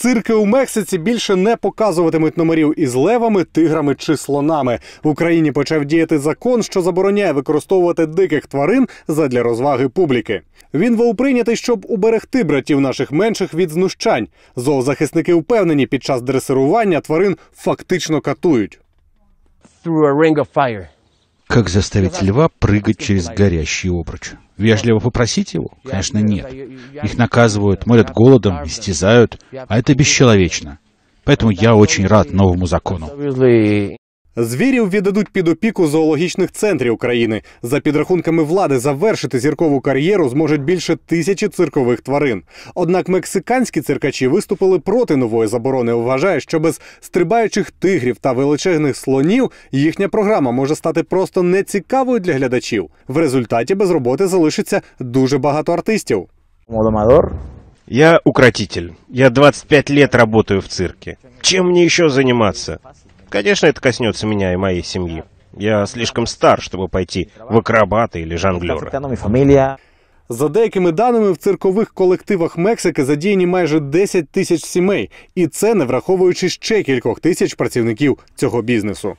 Цирки у Мексиці більше не показуватимуть номерів із левами, тиграми чи слонами. В Україні почав діяти закон, що забороняє використовувати диких тварин задля розваги публіки. Він був прийнятий, щоб уберегти братів наших менших від знущань. Зоозахисники впевнені, під час дресирування тварин фактично катують. through a ring of fire. Как заставить льва прыгать через горящий обруч? Вежливо попросить его? Конечно, нет. Их наказывают, морят голодом, истязают, а это бесчеловечно. Поэтому я очень рад новому закону. Звірів віддадуть під опіку зоологічних центрів країни. За підрахунками влади, завершити зіркову кар'єру зможуть більше тисячі циркових тварин. Однак мексиканські циркачі виступили проти нової заборони. Вважають, що без стрибаючих тигрів та величезних слонів їхня програма може стати просто нецікавою для глядачів. В результаті без роботи залишиться дуже багато артистів. domador Я укротитель. Я 25 лет работаю в цирке. Чем мне еще заниматься? Конечно, это коснется меня и моей семьи. Я слишком стар, чтобы пойти в акробаты или está жонглеры. afectando a mi familia. За деякими даними, в циркових колективах Мексики задіяні майже 10 тисяч сімей, і це не враховуючи ще кількох тисяч працівників цього бізнесу.